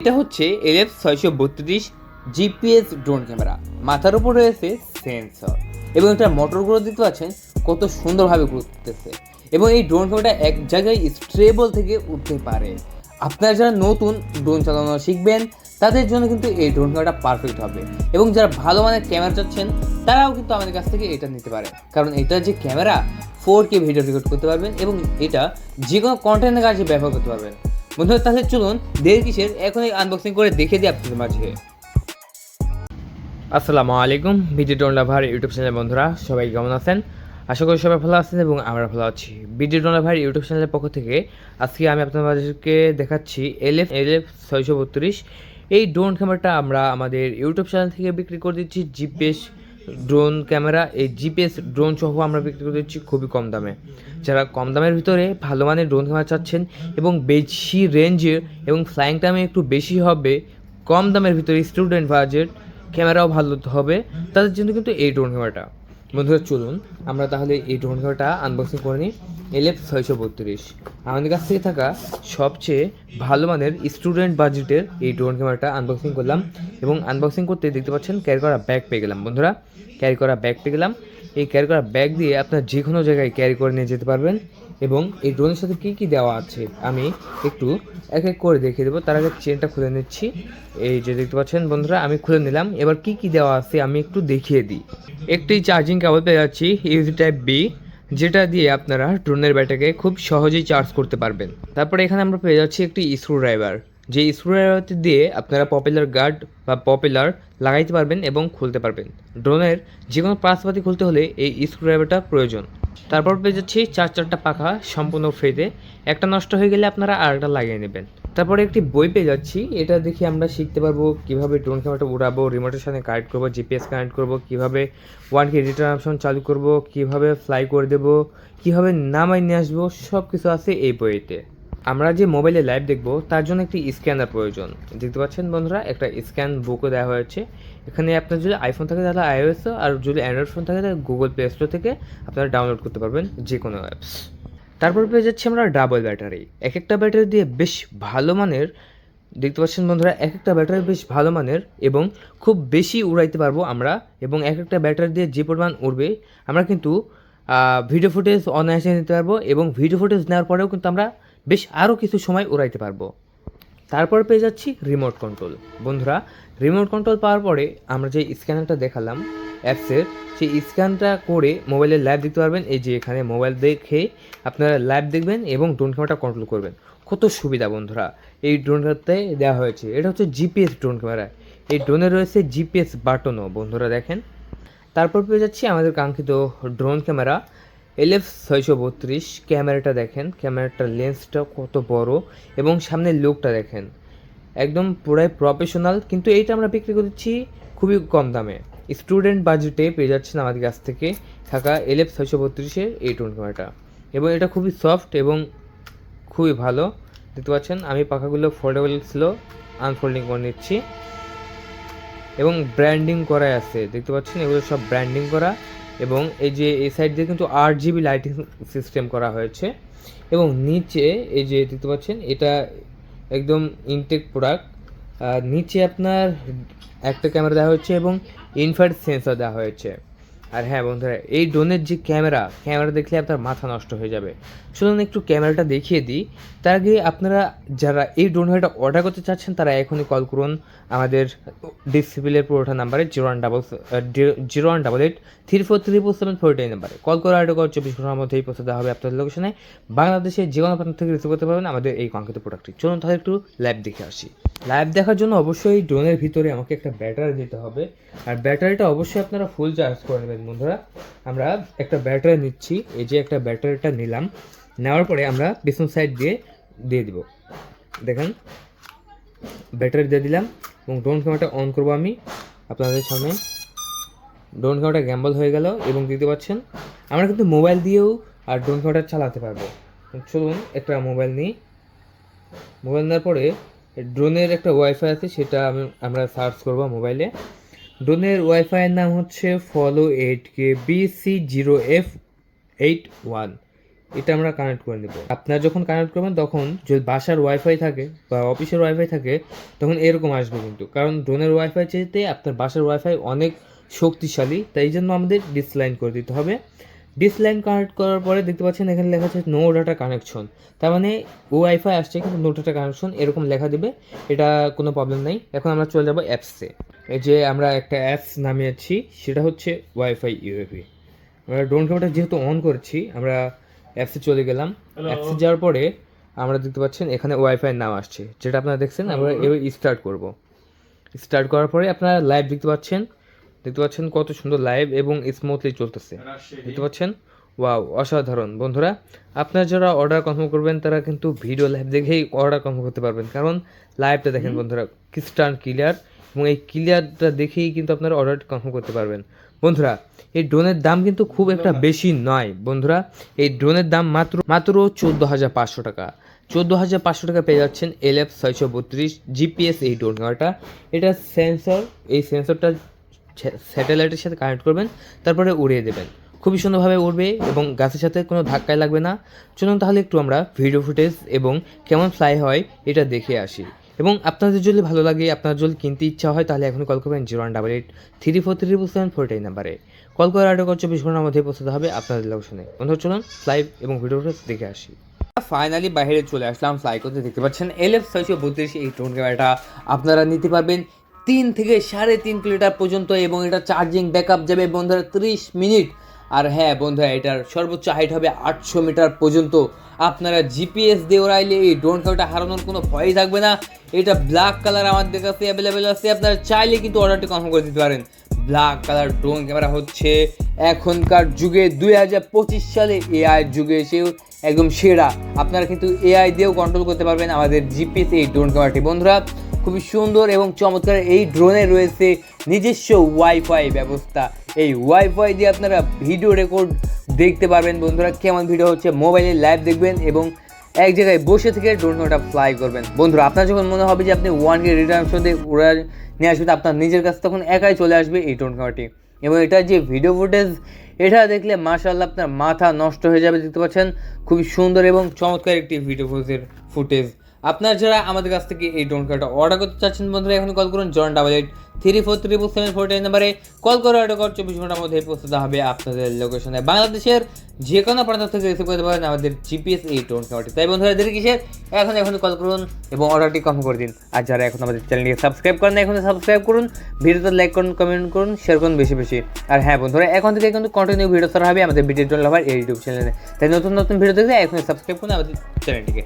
এটা হচ্ছে এলএফ ছয়শো বত্রিশ জিপিএস ড্রোন ক্যামেরা। মাথার উপর রয়েছে সেন্সর এবং এটা মোটরগুলো দেখতে পাচ্ছেন কত সুন্দরভাবে ঘুরতেছে এবং এই ড্রোন ক্যামেরাটা এক জায়গায় স্ট্রেবল থেকে উঠতে পারে। আপনারা যারা নতুন ড্রোন চালানো শিখবেন, তাদের জন্য কিন্তু এই ড্রোন ক্যামেরাটা পারফেক্ট হবে এবং যারা ভালো মানের ক্যামেরা চাচ্ছেন, তারাও কিন্তু আমাদের কাছ থেকে এটা নিতে পারে। কারণ এটা যে camera four K video record করতে পারবেন এবং এটা যে কোনো কন্টেন্টের কাজে ব্যবহার করতে পারবেন। বন্ধুরা, তাহলে চলুন দেরি কিসের? এখনই আনবক্সিং করে দেখে দিই আপনাদের মাঝে। আসসালামু আলাইকুম video drone lover YouTube channel বন্ধুরা, সবাই কেমন আছেন? আশা করি সবাই ভালো আছেন এবং আমরা ভালো আছি। ভিডিও ডোন ইউটিউব চ্যানেলের পক্ষ থেকে আজকে আমি আপনাদেরকে দেখাচ্ছি এলএফ এলএফ ছয়শো বত্রিশ। এই ড্রোন ক্যামেরাটা আমরা আমাদের ইউটিউব চ্যানেল থেকে বিক্রি করে দিচ্ছি, জিপিএস ড্রোন ক্যামেরা, এই জিপিএস ড্রোন সহ আমরা বিক্রি করে দিচ্ছি খুবই কম দামে। যারা কম দামের ভিতরে ভালো মানের ড্রোন ক্যামেরা চাচ্ছেন এবং বেশি রেঞ্জের এবং ফ্লাইং টাইমে একটু বেশি হবে, কম দামের ভিতরে স্টুডেন্ট বাজেট ক্যামেরাও ভালো হবে, তাদের জন্য কিন্তু এই ড্রোন ক্যামেরাটা। বন্ধুরা, চলুন আমরা তাহলে এই ড্রোন ক্যামেরাটা আনবক্সিং করে নিই। এলএফ ছয়শো বত্রিশ। আমাদের কাছ থেকে থাকা সবচেয়ে ভালো মানের স্টুডেন্ট বাজেটের এই ড্রোন ক্যামেরাটা আনবক্সিং করলাম এবং আনবক্সিং করতে দেখতে পাচ্ছেন ক্যারি করা ব্যাগ পেয়ে গেলাম। বন্ধুরা ক্যারি করা ব্যাগ পেয়ে গেলাম। এই ক্যারি করা ব্যাগ দিয়ে আপনার যে কোনো জায়গায় ক্যারি করে নিয়ে যেতে পারবেন। এবং এই ড্রোনের সাথে কী কী দেওয়া আছে, আমি একটু এক এক করে দেখিয়ে দেবো। তার আগে চেনটা খুলে নিচ্ছি। এই যে দেখতে পাচ্ছেন বন্ধুরা, আমি খুলে নিলাম। এবার কি কি দেওয়া আছে আমি একটু দেখিয়ে দিই। একটি চার্জিং কেবল পেয়ে যাচ্ছি ইউজি টাইপ বি যেটা দিয়ে আপনারা ড্রোনের ব্যাটাকে খুব সহজেই চার্জ করতে পারবেন। তারপরে এখানে আমরা পেয়ে যাচ্ছি একটি স্ক্রু ড্রাইভার যে স্ক্রু ড্রাইভারটি দিয়ে আপনারা পপুলার গার্ড বা পপুলার লাগাইতে পারবেন এবং খুলতে পারবেন। ড্রোনের যে কোনো পাশপাতি খুলতে হলে এই স্ক্রু ড্রাইভারটা প্রয়োজন। তারপর পেয়ে যাচ্ছি চার চারটা পাখা, সম্পূর্ণ ফ্রিতে একটা নষ্ট হয়ে গেলে আপনারা আরেকটা লাগিয়ে নেবেন। তারপরে একটি বই পেয়ে যাচ্ছি। এটা দেখে আমরা শিখতে পারব কীভাবে ড্রোন ক্যামেরাটা উড়াবো রিমোটের সাথে কানেক্ট করব জিপিএস কানেক্ট করব, কীভাবে ওয়ান কে রিটার্ন অপশন চালু করব, কীভাবে ফ্লাই করে দেবো, কীভাবে নামাই নিয়ে আসব সব কিছু আছে এই বইতে। আমরা যে মোবাইলে লাইভ দেখব, তার জন্য একটি স্ক্যানার প্রয়োজন। দেখতে পাচ্ছেন বন্ধুরা, একটা স্ক্যান বুকও দেওয়া হয়েছে। এখানে আপনার যদি আইফোন থাকে, তাহলে আইওএস আর যদি অ্যান্ড্রয়েড ফোন থাকে, তাহলে গুগল প্লে স্টোর থেকে আপনারা ডাউনলোড করতে পারবেন যে কোনো অ্যাপস তারপর পেয়ে যাচ্ছি আমরা ডাবল ব্যাটারি এক একটা ব্যাটারি দিয়ে বেশ ভালো মানের, দেখতে পাচ্ছেন বন্ধুরা এক একটা ব্যাটারি বেশ ভালো মানের এবং খুব বেশি উড়াইতে পারব আমরা এবং এক একটা ব্যাটারি দিয়ে যে পরিমাণ উড়বে, আমরা কিন্তু ভিডিও ফুটেজ অনায়াসে নিতে পারব এবং ভিডিও ফুটেজ নেওয়ার পরেও কিন্তু আমরা বেশ আরও কিছু সময় উড়াইতে পারব। তারপর পেয়ে যাচ্ছি রিমোট কন্ট্রোল বন্ধুরা রিমোট কন্ট্রোল পাওয়ার পরে আমরা যে স্ক্যানারটা দেখালাম অ্যাপসের সেই স্ক্যানটা করে মোবাইলে লাইভ দেখতে পারবেন। এই যে এখানে মোবাইল দেখে আপনারা লাইভ দেখবেন এবং ড্রোন ক্যামেরাটা কন্ট্রোল করবেন। কত সুবিধা বন্ধুরা, এই ড্রোন ড্রোনটাতে দেওয়া হয়েছে। এটা হচ্ছে জিপিএস ড্রোন ক্যামেরা এই ড্রোনে রয়েছে জিপিএস বাটনও বন্ধুরা দেখেন। তারপর পেয়ে যাচ্ছি আমাদের কাঙ্ক্ষিত ড্রোন ক্যামেরা এলএফ ছয়শো বত্রিশ, ক্যামেরাটা দেখেন ক্যামেরাটার লেন্সটা কত বড় এবং সামনের লুকটা দেখেন। একদম পুরাই প্রফেশনাল, কিন্তু এইটা আমরা বিক্রি করছি খুবই কম দামে। স্টুডেন্ট বাজেটে পেয়ে যাচ্ছেন আমাদের কাছ থেকে থাকা এলএফ ছয়শো বত্রিশের এই ড্রোন ক্যামেরাটা এবং এটা খুবই সফট এবং খুবই ভালো। দেখতে পাচ্ছেন, আমি পাখাগুলো ফোল্ডেবল ছিল আনফোল্ডিং করে নিচ্ছি। এবং ব্র্যান্ডিং করা আছে, দেখতে পাচ্ছেন, এগুলো সব ব্র্যান্ডিং করা। এবং এই যে এই সাইড দিয়ে কিন্তু আট জিবি লাইটিং সিস্টেম করা হয়েছে। এবং নিচে এই যে দেখতে পাচ্ছেন, এটা একদম ইনটেক প্রোডাক্ট নিচে আপনার একটা ক্যামেরা দেওয়া হয়েছে এবং ইনফ্রারেড সেন্সর দেওয়া হয়েছে। আর হ্যাঁ বন্ধুরা, এই ড্রোনের যে ক্যামেরা ক্যামেরা দেখলে আপনার মাথা নষ্ট হয়ে যাবে। চলুন একটু ক্যামেরাটা দেখিয়ে দিই। তার আগে আপনারা যারা এই ড্রোন অর্ডার করতে চাচ্ছেন, তারা এখনই কল করুন আমাদের ডিসপ্লের পুরোটা নাম্বারে zero one double zero one double eight three four three four seven four এই নাম্বারে কল করে অর্ডার করার চব্বিশ ঘণ্টার মধ্যেই পৌঁছে দেওয়া হবে আপনাদের লোকেশনে বাংলাদেশে যে কোনো প্রান্ত থেকে রিসিভ করতে পারবেন আমাদের এই কাঙ্ক্ষিত প্রোডাক্টটি চলুন তাহলে একটু লাইভ দেখে আসি। লাইভ দেখার জন্য অবশ্যই ড্রোনের ভিতরে আমাকে একটা ব্যাটারি নিতে হবে। আর ব্যাটারিটা অবশ্যই আপনারা ফুল চার্জ করে নেবেন বন্ধুরা। আমরা একটা ব্যাটারি নিচ্ছি, এই যে একটা ব্যাটারিটা নিলাম। নেওয়ার পরে আমরা পিছন সাইড দিয়ে দিয়ে দিব। দেখেন ব্যাটারি দিয়ে দিলাম এবং ড্রোন ক্যামেরাটা অন করব আমি আপনাদের সামনে। ড্রোন ক্যামেরাটা গ্যাম্বল হয়ে গেল এবং দেখতে পাচ্ছেন, আমরা কিন্তু মোবাইল দিয়েও আর ড্রোন ক্যামেরাটা চালাতে পারব। চলুন একটা মোবাইল নিই। মোবাইল নেওয়ার পরে ড্রোনের একটা ওয়াইফাই আছে, সেটা আমি, আমরা সার্চ করব মোবাইলে ড্রোনের ওয়াইফাইয়ের নাম হচ্ছে follow eight K B C zero F eight one এটা আমরা কানেক্ট করে নেব। আপনারা যখন কানেক্ট করবেন, তখন যদি বাসার ওয়াইফাই থাকে বা অফিসের ওয়াইফাই থাকে, তখন এরকম আসবে কিন্তু। কারণ ড্রোনের ওয়াইফাই চেয়েতে আপনার বাসার ওয়াইফাই অনেক শক্তিশালী, তাই জন্য আমাদের ডিসলাইন করে দিতে হবে। ডিসলাইন কানেক্ট করার পরে দেখতে পাচ্ছেন এখানে লেখা আছে নো ডাটা কানেকশন তার মানে ওয়াইফাই আসছে কিন্তু নো ডাটা কানেকশন এরকম লেখা দেবে এটা কোনো প্রবলেম নেই। এখন আমরা চলে যাব অ্যাপসে এই যে আমরা একটা অ্যাপস নামিয়েছি সেটা হচ্ছে ওয়াইফাই ইউএফি আমরা ড্রোন ক্যামেরাটা যেহেতু অন করছি আমরা অ্যাপসে চলে গেলাম। অ্যাপসে যাওয়ার পরে আমরা দেখতে পাচ্ছেন এখানে ওয়াইফাই নাম আসছে। যেটা আপনারা দেখছেন আমরা এবার স্টার্ট করব। স্টার্ট করার পরে আপনারা লাইভ দেখতে পাচ্ছেন দেখতে পাচ্ছেন কত সুন্দর লাইভ এবং স্মুথলি চলতেছে। দেখতে পাচ্ছেন? ওয়াও অসাধারণ। বন্ধুরা আপনারা যারা অর্ডার কনফার্ম করবেন তারা কিন্তু ভিডিও লাইভ দেখেই অর্ডার কনফার্ম করতে পারবেন। কারণ লাইভটা দেখেন বন্ধুরা ক্রিস্টান ক্লিয়ার এবং এই ক্লিয়ারটা দেখেই কিন্তু আপনারা অর্ডার কনফার্ম করতে পারবেন। বন্ধুরা এই ড্রোনের দাম কিন্তু খুব একটা বেশি নয়। বন্ধুরা এই ড্রোনের দাম মাত্র মাত্র চোদ্দ হাজার পাঁচশো টাকা। চোদ্দ হাজার পাঁচশো টাকা পেয়ে যাচ্ছেন এল এফ ছয়শো বত্রিশ জিপিএস এই ড্রোন ক্যামেরাটা এটা সেন্সর এই সেন্সরটা স্যাটেলাইটের সাথে কানেক্ট করবেন, তারপরে উড়িয়ে দেবেন। খুবই সুন্দরভাবে উড়বে এবং গাছের সাথে কোনো ধাক্কায় লাগবে না। চলুন তাহলে একটু আমরা ভিডিও ফুটেজ এবং কেমন ফ্লাই হয় এটা দেখে আসি। এবং আপনাদের যদি ভালো লাগে, আপনার যদি কিনতে ইচ্ছা হয়, তাহলে এখন কল করবেন zero one double eight three four three seven four এই নাম্বারে। কল করে আর্ডার করে চব্বিশ ঘণ্টার মধ্যে পৌঁছাতে হবে আপনাদের লোকেশনে বন্ধু, চলুন লাইভ এবং ভিডিও ফুটেজ দেখে আসি। ফাইনালি বাইরে চলে আসলাম ফ্লাই করতে। দেখতে পাচ্ছেন এল এফ ছয়শো বত্রিশ এই ড্রোন ক্যামেরাটা আপনারা নিতে পারবেন। তিন থেকে সাড়ে তিন কিলোমিটার পর্যন্ত এবং এটা চার্জিং ব্যাকআপ যাবে বন্ধুরা ত্রিশ মিনিট। আর হ্যাঁ বন্ধুরা, এটার সর্বোচ্চ হাইট হবে আটশো মিটার পর্যন্ত। আপনারা জিপিএস দিয়ে ওড়াইলে এই ড্রোন ক্যামেরাটা হারানোর কোনো ভয়ই থাকবে না। এটা ব্ল্যাক কালার আমাদের কাছে অ্যাভেলেবেল আছে। আপনারা চাইলে কিন্তু অর্ডারটি কনফার্ম করে দিতে পারেন। ব্ল্যাক কালার ড্রোন ক্যামেরা হচ্ছে এখনকার যুগে, দুই হাজার পঁচিশ সালে এআই যুগে এসেও একদম সেরা। আপনারা কিন্তু এআই দিয়েও কন্ট্রোল করতে পারবেন আমাদের জিপিএস এই ড্রোন ক্যামেরাটি বন্ধুরা খুবই সুন্দর এবং চমৎকার এই ড্রোনে রয়েছে নিজস্ব ওয়াইফাই ব্যবস্থা। এই ওয়াইফাই দিয়ে আপনারা ভিডিও রেকর্ড দেখতে পারবেন। বন্ধুরা, কেমন ভিডিও হচ্ছে মোবাইলে লাইভ দেখবেন এবং এক জায়গায় বসে থেকে ড্রোন ক্যামেরাটা ফ্লাই করবেন। বন্ধুরা, আপনার যখন মনে হবে যে আপনি ওয়ান কে রিটার্ন সাথে উড়া নিয়ে আসবেন, আপনার নিজের কাছে তখন একাই চলে আসবে এই ড্রোন ক্যামেরাটি এবং এটা যে ভিডিও ফুটেজ এটা দেখলে মাশাআল্লাহ আপনার মাথা নষ্ট হয়ে যাবে, দেখতে পাচ্ছেন? খুবই সুন্দর এবং চমৎকার একটি ভিডিও ফুটেজের ফুটেজ আপনার যারা আমাদের কাছ থেকে এই ড্রোন ক্যামেরাটা অর্ডার করতে চাচ্ছেন, বন্ধুরা, এখন কল করুন জন double eight three four three four seven four ten নাম্বারে কল করে অর্ডার কর চব্বিশ ঘণ্টার মধ্যে পৌঁছতে হবে আপনাদের লোকেশনে বাংলাদেশের যে কোনো প্রান্ত থেকে রিসিভ করতে পারেন আমাদের জিপিএস এই ড্রোন ক্যামেরাটি তাই বন্ধুরা, দেরি কিসের? এখন এখন কল করুন এবং অর্ডারটি কনফার্ম করে দিন। আর যারা এখন আমাদের চ্যানেলটিকে সাবস্ক্রাইব করেন এখন সাবস্ক্রাইব করুন, ভিডিওতে লাইক করুন কমেন্ট করুন শেয়ার করুন বেশি বেশি। আর হ্যাঁ বন্ধুরা, এখন থেকে কিন্তু কন্টিনিউ ভিডিও ছাড়া হবে আমাদের বিটি ড্রোন লাভার এই ইউটিউব চ্যানেলে তাই নতুন নতুন ভিডিও দেখতে এখন সাবস্ক্রাইব করুন আমাদের চ্যানেলটিকে